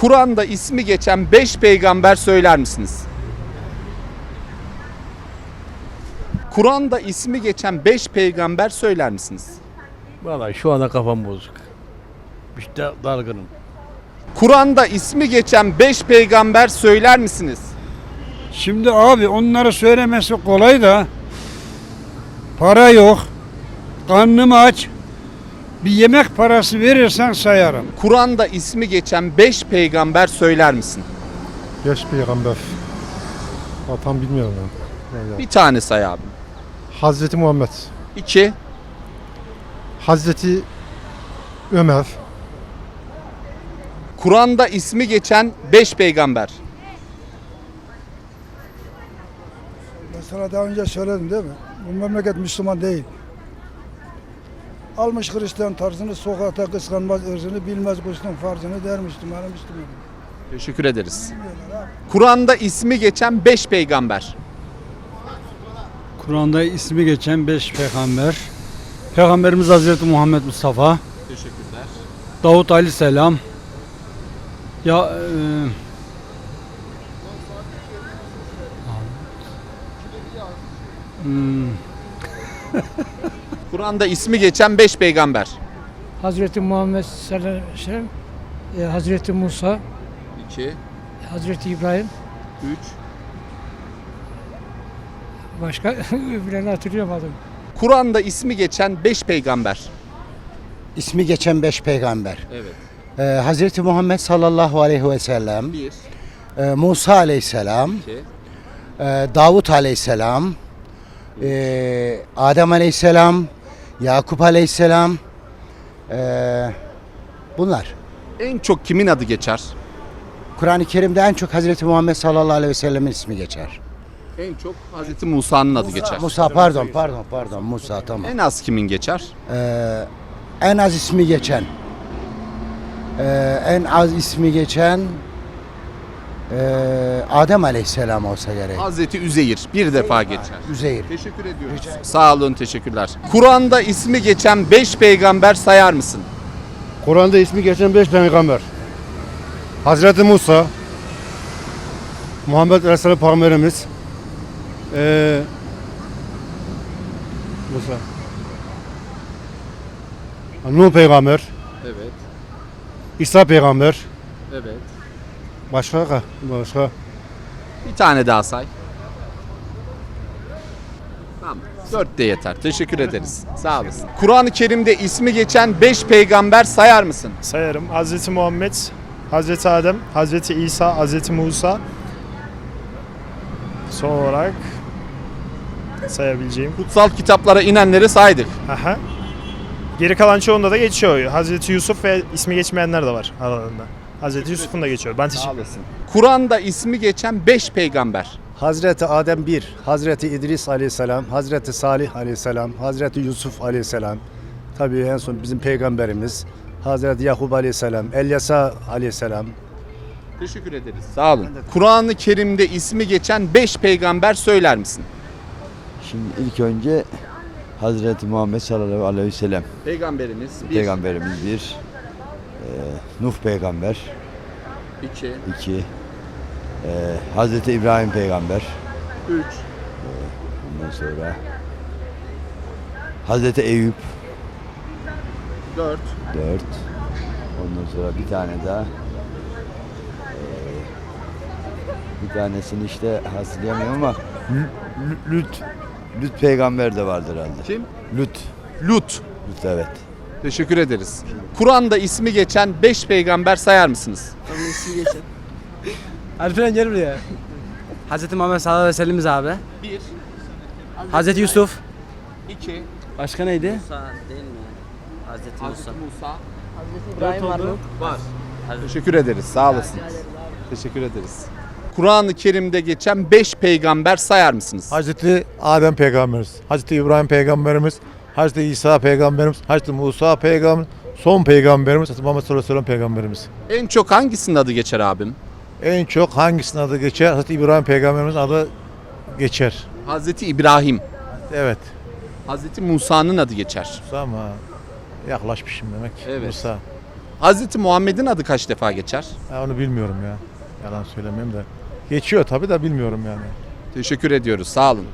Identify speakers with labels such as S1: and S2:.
S1: Kur'an'da ismi geçen 5 peygamber söyler misiniz? Kur'an'da ismi geçen 5 peygamber söyler misiniz?
S2: Vallahi şu anda kafam bozuk. İşte dargınım.
S1: Kur'an'da ismi geçen 5 peygamber söyler misiniz?
S3: Şimdi abi onları söylemesi kolay da para yok. Karnım aç. Bir yemek parası verirsen sayarım.
S1: Kur'an'da ismi geçen 5 peygamber söyler misin?
S4: Beş peygamber. Ha, tam bilmiyorum ben.
S1: Bir tane say abi.
S4: Hazreti Muhammed,
S1: 2,
S4: Hazreti Ömer,
S1: Kur'an'da ismi geçen 5 peygamber.
S5: Ben sana daha önce söyledim değil mi? Bu memleket Müslüman değil. Almış Hristiyan tarzını, sokakta kıskanmaz ırzını, bilmez kuşun farzını der Müslümanı Müslüman.
S1: Teşekkür ederiz. Kur'an'da ismi geçen 5 peygamber.
S3: Kur'an'da ismi geçen 5 peygamber. Peygamberimiz Hazreti Muhammed Mustafa,
S1: Teşekkürler.
S3: Davut Aleyhisselam. Ya e, hmm,
S1: Kur'an'da ismi geçen 5 peygamber.
S6: Hazreti Muhammed sallallahu aleyhi ve sellem, e, Hazreti Musa,
S1: 2,
S6: Hazreti İbrahim,
S1: 3.
S6: başka öbürlerini hatırlayamadım.
S1: Kur'an'da ismi geçen 5 peygamber.
S7: İsmi geçen beş peygamber.
S1: Evet.
S7: Ee, Hazreti Muhammed sallallahu aleyhi ve sellem,
S1: 1,
S7: e, Musa aleyhisselam,
S1: 2,
S7: e, Davut aleyhisselam, e, Adem aleyhisselam, Yakup aleyhisselam, e, bunlar.
S1: En çok kimin adı geçer?
S7: Kur'an-ı Kerim'de en çok Hazreti Muhammed sallallahu aleyhi ve sellemin ismi geçer.
S1: En çok Hazreti Musa'nın adı geçer.
S7: Musa pardon pardon pardon Musa tamam.
S1: En az kimin geçer?
S7: Ee, en az ismi geçen, ee, en az ismi geçen ee, Adem aleyhisselam olsa gerek.
S1: Hazreti Üzeyir bir defa geçer.
S7: Üzeyir.
S1: Teşekkür ediyoruz. Sağ olun, teşekkürler. Kur'an'da ismi geçen 5 peygamber sayar mısın?
S4: Kur'an'da ismi geçen beş peygamber. Hazreti Musa, Muhammed Aleyhisselam peygamberimiz, ee, Musa, Nuh peygamber,
S1: Evet,
S4: İsa peygamber,
S1: evet.
S4: Başka başka
S1: Bir tane daha say. Tamam. 4 de yeter. Teşekkür ederiz. Sağ olasın. Kur'an-ı Kerim'de ismi geçen 5 peygamber sayar mısın?
S8: sayarım. Hazreti Muhammed, Hazreti Adem, Hazreti İsa, Hazreti Musa. Son olarak sayabileceğim.
S1: Kutsal kitaplara inenleri saydık.
S8: Aha. Geri kalan çoğunda da geçiyor. Hazreti Yusuf ve ismi geçmeyenler de var aralarında. Hazreti Yusuf'un da geçiyor. Ben teşekkür ederim.
S1: Kur'an'da ismi geçen 5 peygamber.
S9: Hazreti Adem 1, Hazreti İdris aleyhisselam, Hazreti Salih aleyhisselam, Hazreti Yusuf aleyhisselam. Tabii en son bizim peygamberimiz Hazreti Yakup aleyhisselam, Elyasa aleyhisselam.
S1: Teşekkür ederiz. Sağ olun. Kur'an-ı Kerim'de ismi geçen 5 peygamber söyler misin?
S10: Şimdi ilk önce Hazreti Muhammed sallallahu aleyhi ve sellem
S1: Peygamberimiz
S10: peygamberimiz bir, Nuh peygamber
S1: 2,
S10: iki, e, Hazreti İbrahim peygamber
S1: 3,
S10: ondan sonra Hazreti Eyüp
S1: 4,
S10: dört, ondan sonra bir tane daha e, bir tanesini işte hatırlayamıyorum ama Lü- Lüt Lüt peygamber de vardır herhalde.
S1: Kim?
S10: Lüt.
S1: Lut.
S10: Lüt evet.
S1: Teşekkür ederiz. Kur'an'da ismi geçen 5 peygamber sayar mısınız?
S11: Alperen gel buraya. Hazreti Muhammed sallallahu aleyhi ve sellemiz abi.
S1: 1,
S11: Hazreti Yusuf.
S1: 2,
S11: Başka neydi?
S12: Musa değil mi? Hazreti
S1: Hazreti Musa.
S11: İbrahim var mı?
S1: Var. Teşekkür ederiz. Sağ olasınız. Teşekkür ederiz. Kur'an-ı Kerim'de geçen 5 peygamber sayar mısınız?
S4: Hazreti Adem peygamberimiz, Hazreti İbrahim peygamberimiz, Hazreti İsa peygamberimiz, Hazreti Musa peygamberimiz, son peygamberimiz Hazreti Muhammed sallallahu aleyhi ve sellem peygamberimiz.
S1: En çok hangisinin adı geçer abim?
S4: En çok hangisinin adı geçer? Hazreti İbrahim peygamberimiz adı geçer.
S1: Hazreti İbrahim.
S4: Evet.
S1: Hazreti Musa'nın adı geçer.
S4: Musa ama yaklaşmışım demek.
S1: Evet.
S4: Musa.
S1: Hazreti Muhammed'in adı kaç defa geçer?
S4: Ya onu bilmiyorum ya. Yalan söylemeyeyim de. Geçiyor tabii de bilmiyorum yani.
S1: Teşekkür ediyoruz. Sağ olun.